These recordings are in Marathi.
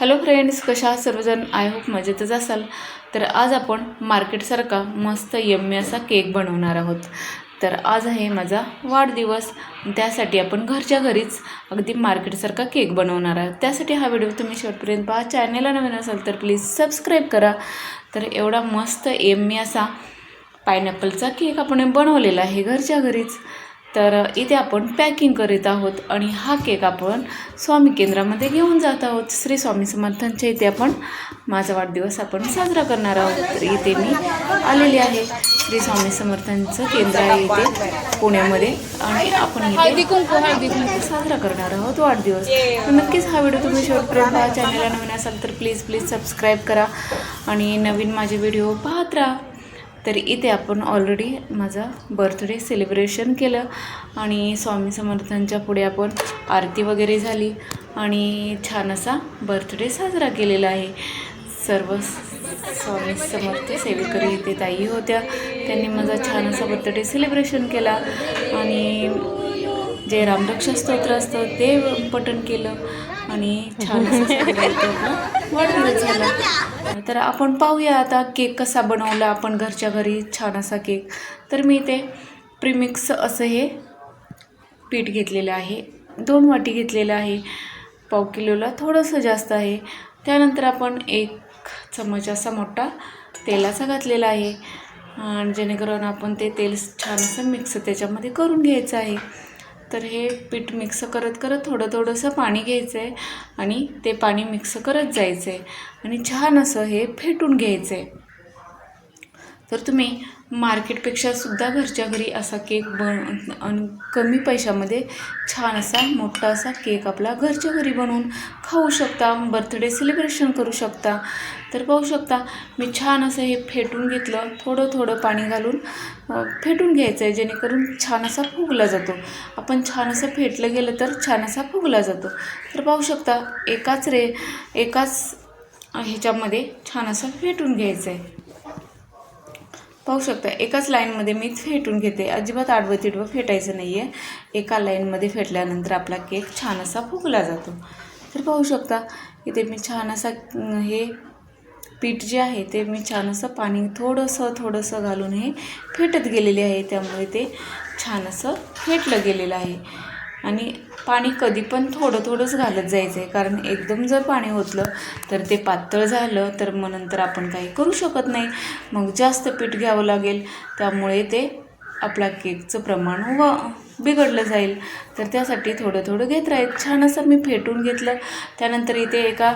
हॅलो फ्रेंड्स कशा आहात सर्वजण? आय होप मजेतच असाल. तर आज आपण मार्केटसारखा मस्त यम्मी असा केक बनवणार आहोत. तर आज आहे माझा वाढदिवस. त्यासाठी आपण घरच्या घरीच अगदी मार्केटसारखा केक बनवणार आहोत. त्यासाठी हा व्हिडिओ तुम्ही शेवटपर्यंत पहा. चॅनेलला नवीन असाल तर प्लीज सबस्क्राईब करा. तर एवढा मस्त यम्मी असा पायनॅपलचा केक आपण बनवलेला आहे घरच्या घरीच. तर इथे आपण पॅकिंग करीत आहोत आणि हा केक आपण स्वामी केंद्रामध्ये घेऊन जात आहोत. श्री स्वामी समर्थांच्या इथे आपण माझा वाढदिवस आपण साजरा करणार आहोत. तर इथे मी आलेले आहे. श्री स्वामी समर्थांचं केंद्र आहे इथे पुण्यामध्ये. आणि आपण इथे साजरा करणार आहोत वाढदिवस. तर नक्कीच हा व्हिडिओ तुम्ही शेवटपर्यंत पहा चॅनलला नवीन असाल तर प्लीज प्लीज सबस्क्राईब करा. आणि नवीन माझे व्हिडिओ पाहत राहा. तर इथे आपण ऑलरेडी माझा बर्थडे सेलिब्रेशन केलं आणि स्वामी समर्थांच्या पुढे आपण आरती वगैरे झाली आणि छान असा बर्थडे साजरा केलेला आहे. सर्व स्वामी समर्थ सेवेकरी इथे ताई होत्या. त्यांनी माझा छान असा बर्थडे सेलिब्रेशन केला आणि जे रामरक्षा स्तोत्र असतं ते पठण केलं. आणि छान झालं तर आपण पाहूया आता केक कसा बनवला आपण घरच्या घरी छान असा केक. तर मी ते प्रीमिक्स असं हे पीठ घेतलेलं आहे. दोन वाटी घेतलेलं आहे. पाव किलोला थोडंसं जास्त आहे. त्यानंतर आपण एक चमच असा मोठा तेलाचा घातलेला आहे. आणि जेणेकरून आपण ते तेल छान असं मिक्स त्याच्यामध्ये करून घ्यायचं आहे. तर हे पीठ मिक्स करत करत थोडं थोडंसं पाणी घ्यायचं आहे आणि ते पाणी मिक्स करत जायचं आहे आणि छान असं हे फेटून घ्यायचं आहे तर तुम्ही मार्केटपेक्षा सुद्धा घरच्या घरी असा केक बन आणि कमी पैशामध्ये छान असा मोठा असा केक आपला घरच्या घरी बनवून खाऊ शकता बर्थडे सेलिब्रेशन करू शकता. तर पाहू शकता मी छान असं हे फेटून घेतलं थोडं थोडं पाणी घालून फेटून घ्यायचं आहे जेणेकरून छान असा फुगला जातो. आपण छान असं फेटलं गेलं तर छान असा फुगला जातो. तर पाहू शकता एकाच रे एकाच ह्याच्यामध्ये छान असं फेटून घ्यायचं आहे पाहू शकता एकाच लाईनमध्ये मी फेटून घेते. अजिबात आडवं तिडवं फेटायचं नाही आहे एका लाईनमध्ये फेटल्यानंतर आपला केक छान असा फुगला जातो. तर पाहू शकता इथे मी छान असा हे पीठ जे आहे ते मी छान असं पाणी थोडंसं थोडंसं घालून हे फेटत गेलेले आहे. त्यामुळे ते छान असं फेटलं गेलेलं आहे. आणि पाणी कधी पण थोडं थोडंच घालत जायचं आहे कारण एकदम जर पाणी ओतलं तर ते पातळ झालं तर मग नंतर आपण काही करू शकत नाही. मग जास्त पीठ घ्यावं लागेल. त्यामुळे ते आपला केकचं प्रमाण व बिघडलं जाईल. तर त्यासाठी थोडं थोडं घेत राहील छान असं मी फेटून घेतलं. त्यानंतर इथे एका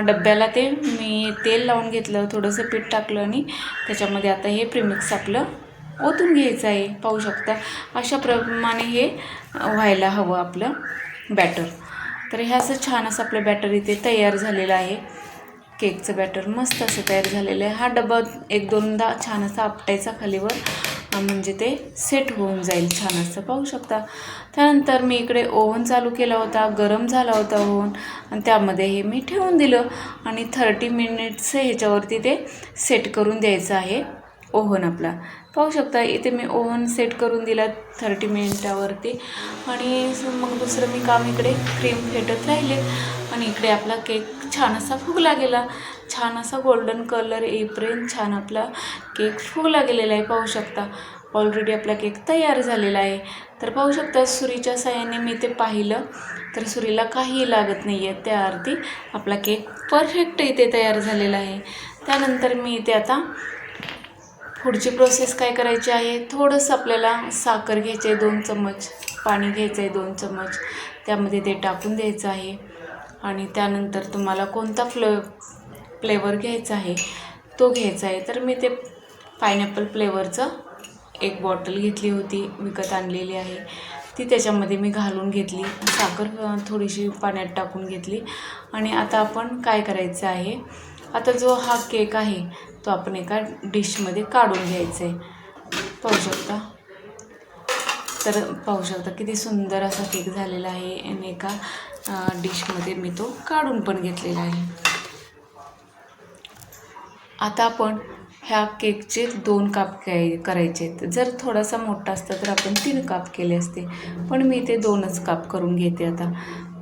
डब्याला ते मी तेल लावून घेतलं. थोडंसं पीठ टाकलं आणि त्याच्यामध्ये आता हे प्रिमिक्स आपलं ओतून घ्यायचं आहे पाहू शकता. अशा प्रमाणे हे व्हायला हवं आपलं बॅटर तर हे असं छान असं आपलं बॅटर इथे तयार झालेलं आहे. केकचं बॅटर मस्त असं तयार झालेलं आहे. हा डबा एक दोनदा छान असा आपटायचा खालीवर म्हणजे ते सेट होऊन जाईल छान असं पाहू शकता. त्यानंतर मी इकडे ओव्हन चालू केला होता गरम झाला होता ओव्हन आणि त्यामध्ये हे मी ठेवून दिलं. आणि थर्टी मिनिट्स ह्याच्यावरती ते सेट करून द्यायचं आहे. ओव्हन आपला. पाहू शकता इथे मी ओव्हन सेट करून दिला थर्टी मिनिटावरती. आणि मग दुसरं मी काम इकडे क्रीम फेटत राहिले. आणि इकडे आपला केक छान असा फुगला गेला. छान असा गोल्डन कलर येईपर्यंत छान आपला केक फुगला गेलेला आहे पाहू शकता. ऑलरेडी आपला केक तयार झालेला आहे. तर पाहू शकता सुरीच्या साह्याने मी ते पाहिलं. तर सुरीला काहीही लागत नाही आहे त्या अर्थी आपला केक परफेक्ट इथे तयार झालेला आहे. त्यानंतर मी इथे आता पुढची प्रोसेस काय करायची आहे? थोडंसं आपल्याला साखर घ्यायची आहे दोन चम्मच पाणी घ्यायचं आहे दोन चम्मच. त्यामध्ये ते टाकून द्यायचं आहे. आणि त्यानंतर तुम्हाला कोणता फ्ल फ्लेवर घ्यायचा आहे तो घ्यायचा आहे. तर मी ते पायनॅपल फ्लेवरचं एक बॉटल घेतली होती विकत आणलेली आहे. ती त्याच्यामध्ये मी घालून घेतली. साखर थोडीशी पाण्यात टाकून घेतली. आणि आता आपण काय करायचं आहे? आता जो हा केक आहे तो आपण एका डिशमध्ये काढून घ्यायचा. आहे पाहू शकता? तर पाहू शकता किती सुंदर असा केक झालेला आहे आणि एका डिशमध्ये मी तो काढून पण घेतलेला आहे. आता आपण ह्या केकचे दोन काप काय करायचे आहेत. जर थोडासा मोठा असता तर आपण तीन काप केले असते. पण मी ते दोनच काप करून घेते आता.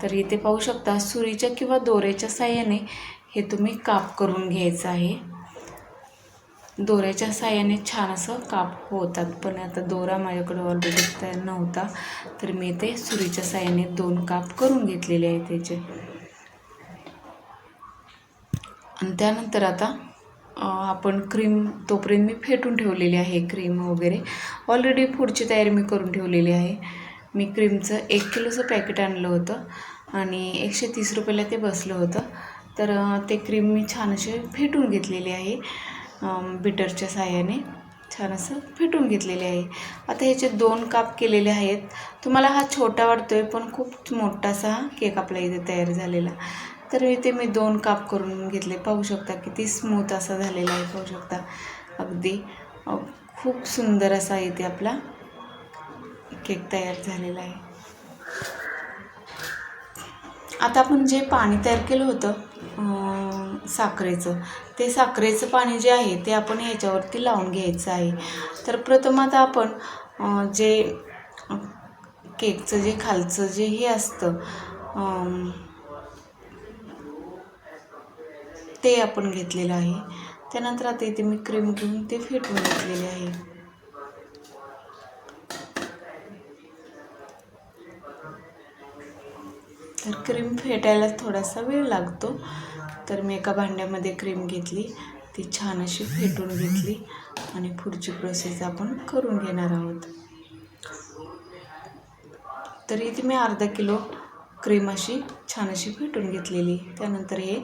तर इथे पाहू शकता सुरीच्या किंवा दोऱ्याच्या साह्याने हे तुम्ही काप करून घ्यायचं आहे. दोऱ्याच्या साह्याने छान असं काप होतात. पण आता दोरा माझ्याकडे ऑलरेडी तयार नव्हता. तर मी ते सुरीच्या साह्याने दोन काप करून घेतलेले आहे त्याचे. आणि त्यानंतर आता आपण क्रीम तोपर्यंत मी फेटून ठेवलेली आहे क्रीम वगैरे. ऑलरेडी पुढची तयारी मी करून ठेवलेली आहे. मी क्रीमचं एक किलोचं पॅकेट आणलं होतं आणि एकशे तीस रुपयाला ते बसलं होतं. तर ते क्रीम मी छान असे फेटून घेतलेली आहे. बिटरच्या साह्याने छान असं फेटून घेतलेले आहे. आता ह्याचे दोन काप केलेले आहेत. तुम्हाला हा छोटा वाटतो आहे पण खूप मोठासा हा केक आपला इथे तयार झालेला. तर इथे मी दोन काप करून घेतले. पाहू शकता किती स्मूथ असा झालेला आहे पाहू शकता. अगदी खूप सुंदर असा इथे आपला केक तयार झालेला आहे. आता आपण जे पाणी तयार केलं होतं साखरेचं. ते साखरेचं पाणी जे आहे ते आपण ह्याच्यावरती लावून घ्यायचं आहे. तर प्रथम आता आपण जे केकचं जे खालचं जे हे असतं ते आपण घेतलेलं आहे. त्यानंतर आता इथे मी क्रीम घेऊन ते फेटून घेतलेले आहे. तर क्रीम फेटायला थोडासा वेळ लागतो. तर मी एका भांड्यामध्ये क्रीम घेतली. ती छान अशी फेटून घेतली आणि पुढची प्रोसेस आपण करून घेणार आहोत. तर इथे मी अर्धा किलो क्रीम अशी छान अशी फेटून घेतलेली. त्यानंतर हे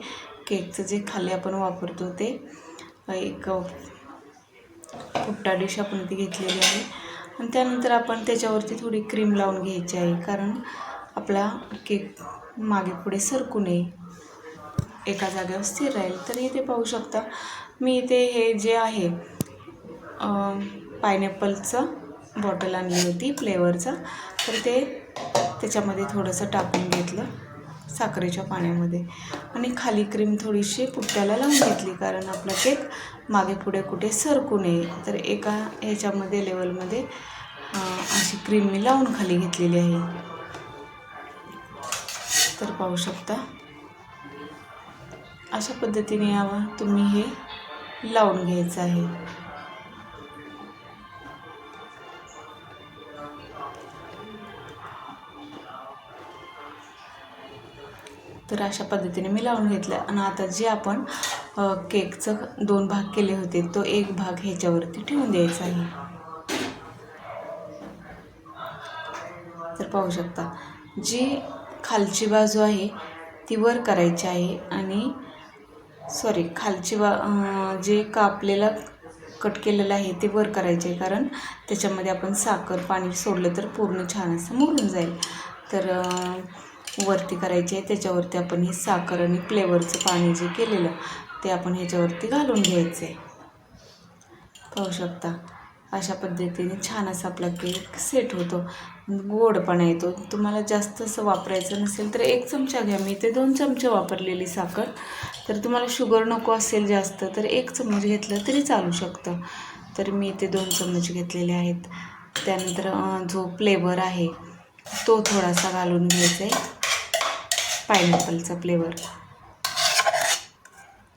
केकचं जे खाली आपण वापरतो ते एक फुट्टा डिश आपण ती घेतलेली आहे. आणि त्यानंतर आपण त्याच्यावरती थोडी क्रीम लावून घ्यायची आहे. कारण आपला केक मागे पुढे सरकू नये. एका जागेवर स्थिर राहील. तर इथे पाहू शकता मी इथे हे जे आहे पायनॅपलचं बॉटल आणली होती फ्लेवरचं तर ते त्याच्यामध्ये थोडंसं टाकून घेतलं साखरेच्या पाण्यामध्ये. आणि खाली क्रीम थोडीशी पुट्ट्याला लावून घेतली कारण आपला केक मागे पुढे कुठे सरकू नये. तर एका ह्याच्यामध्ये लेवलमध्ये अशी क्रीम मी लावून खाली घेतलेली आहे. तर पाहू शकता अशा पद्धतीने यावं. तुम्ही हे लावून घ्यायचं आहे. तर अशा पद्धतीने मी लावून घेतलं. आणि आता जे आपण केकचं दोन भाग केले होते तो एक भाग ह्याच्यावरती ठेवून द्यायचा आहे. तर पाहू शकता जी खालची बाजू आहे ती वर करायची आहे आणि सॉरी खालची बा जे कापलेलं कट केलेलं आहे ते वर करायचे आहे कारण त्याच्यामध्ये आपण साखर पाणी सोडलं तर पूर्ण छान असं मुरून जाईल. तर वरती करायचे आहे. त्याच्यावरती आपण हे साखर आणि फ्लेवरचं पाणी जे केलेलं ते आपण ह्याच्यावरती घालून घ्यायचं आहे पाहू शकता. अशा पद्धतीने छान असा आपला केक सेट होतो. गोडपणा येतो तुम्हाला जास्त असं वापरायचं नसेल तर एक चमचा घ्या. मी ते दोन चमचे वापरलेली साखर. तर तुम्हाला शुगर नको असेल जास्त तर एक चमच घेतलं तरी चालू शकतं. तर मी ते दोन चमच घेतलेले आहेत. त्यानंतर जो फ्लेवर आहे तो थोडासा घालून घ्यायचा आहे. पायनॅपलचा फ्लेवर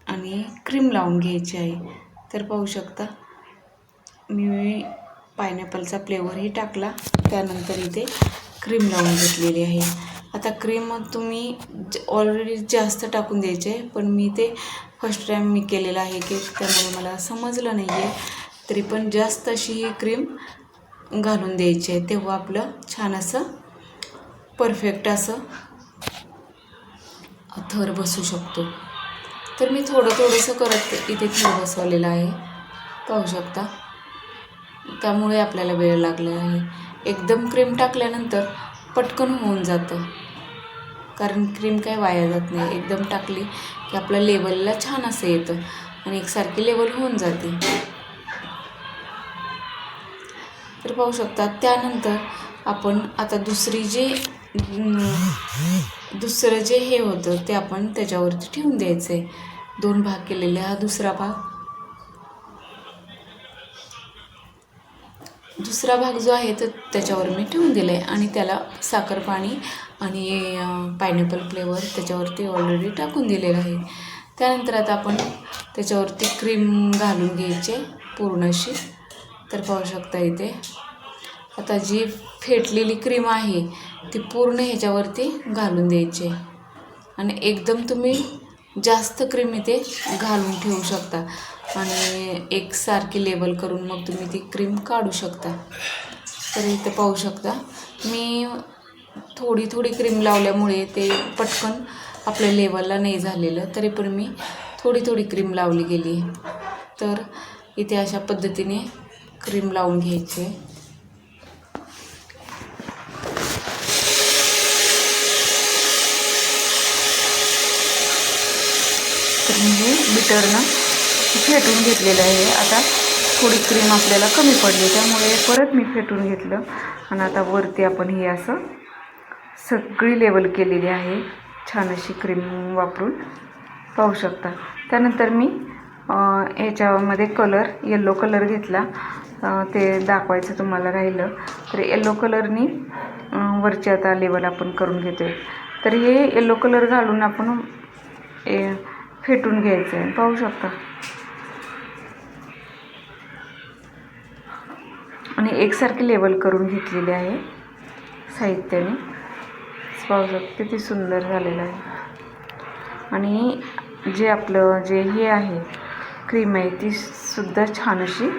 आणि क्रीम लावून घ्यायची आहे. तर पाहू शकता मी पायनॅपलचा फ्लेवरही टाकला. त्यानंतर इथे क्रीम लावून घेतलेली आहे. आता क्रीम तुम्ही ज ऑलरेडी जास्त टाकून द्यायचे पण मी ते फर्स्ट टाईम मी केलेलं आहे की त्यामुळे मला समजलं नाही आहे तरी पण जास्त अशी ही क्रीम घालून द्यायची आहे. तेव्हा आपलं छान असं परफेक्ट असं थर बसू शकतो. तर मी थोडं थोडंसं करत इथे थर बसवलेलं आहे. पाहू शकता. त्यामुळे आपल्याला वेळ लागला आहे. एकदम क्रीम टाकल्यानंतर पटकन होऊन जातं. कारण क्रीम काय वाया जात नाही. एकदम टाकली की आपल्या लेवलला छान असं येतं. आणि एकसारखी लेवल होऊन जाते. तर पाहू शकता त्यानंतर आपण आता दुसरी जे दुसरं जे हे होतं ते आपण त्याच्यावरती ठेवून द्यायचं आहे दोन भाग केलेले. हा दुसरा भाग दुसरा भाग जो आहे तो त्याच्यावर मी ठेवून दिला आहे आणि त्याला साखर पाणी आणि पायनॅपल फ्लेवर त्याच्यावरती ऑलरेडी टाकून दिलेलं आहे. त्यानंतर आता आपण त्याच्यावरती क्रीम घालून घ्यायचे पूर्ण अशी तर पाहू शकता इथे. आता जी फेटलेली क्रीम आहे ती पूर्ण ह्याच्यावरती घालून द्यायची. आहे. आणि एकदम तुम्ही जास्त क्रीम इथे घालून ठेवू शकता. आणि एकसारखी लेबल करून मग तुम्ही ती क्रीम काढू शकता. तर इथं पाहू शकता. मी थोडी थोडी क्रीम लावल्यामुळे ते पटकन आपल्या लेवलला नाही झालेलं तरी पण मी थोडी थोडी क्रीम लावली गेली. तर इथे अशा पद्धतीने क्रीम लावून घ्यायची. आहे. तर मी बिटरनं फेटून घेतलेलं आहे. आता थोडी क्रीम आपल्याला कमी पडली त्यामुळे परत मी फेटून घेतलं. आणि आता वरती आपण हे असं सगळी लेवल केलेली आहे. छान अशी क्रीम वापरून पाहू शकता. त्यानंतर मी याच्यामध्ये ह्याच्यामध्ये कलर येल्लो कलर घेतला ते दाखवायचं तुम्हाला राहिलं. तर येल्लो कलरनी वरची आता लेवल आपण करून घेतो आहे तर हे येल्लो कलर घालून आपण ए फेटून घ्यायचं आहे पाहू शकता. आणि एकसारखी लेवल करून घेतलेली आहे साहित्याने. पाहू शकतो किती सुंदर झालेलं आहे. आणि जे आपलं जे हे आहे क्रीम आहे ती सुद्धा छान अशी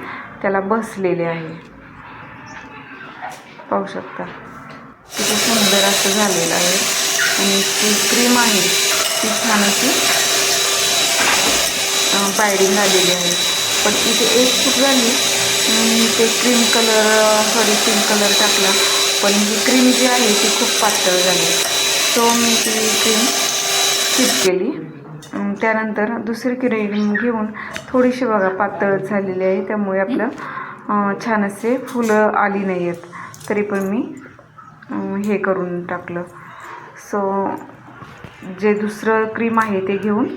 त्याला बसलेली आहे. पाहू शकता. किती सुंदर असं झालेलं आहे. आणि ती क्रीम आहे ती छान अशी बायडिंग आलेली आहे. पण इथे एक चूक झाली. मी ते cream colour sorry pink colour टाकला. पण ही क्रीम जी आहे ती खूप पातळ झाली. सो मी ती क्रीम स्किप केली. त्यानंतर दुसरी क्रीम घेऊन थोडीशी बघा पातळ झालेली आहे. त्यामुळे आपलं छान असे फुलं आली नाही आहेत. तरी पण मी हे करून टाकलं. सो जे दुसरं क्रीम आहे ते घेऊन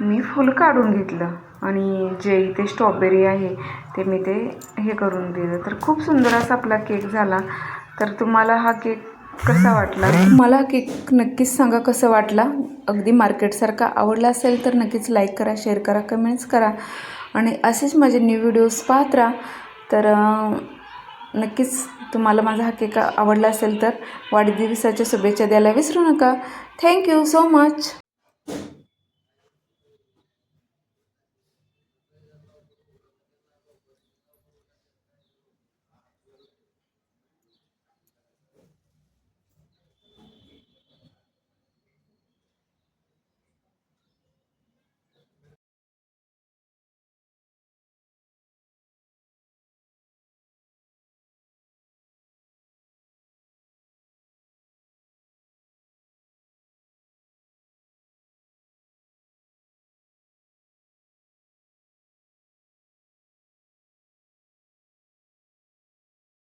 मी फुल काढून घेतलं. आणि जे इथे स्ट्रॉबेरी आहे ते मी ते हे करून दिलं. तर खूप सुंदर असा आपला केक झाला. तर तुम्हाला हा केक कसा वाटला? मला केक नक्कीच सांगा कसं वाटला? अगदी मार्केटसारखा आवडला असेल तर नक्कीच लाईक करा शेअर करा कमेंट्स करा. आणि असेच माझे न्यू व्हिडिओज पाहत राहा. तर नक्कीच तुम्हाला माझा हा केक आवडला असेल तर वाढदिवसाच्या शुभेच्छा द्यायला विसरू नका. Thank you so much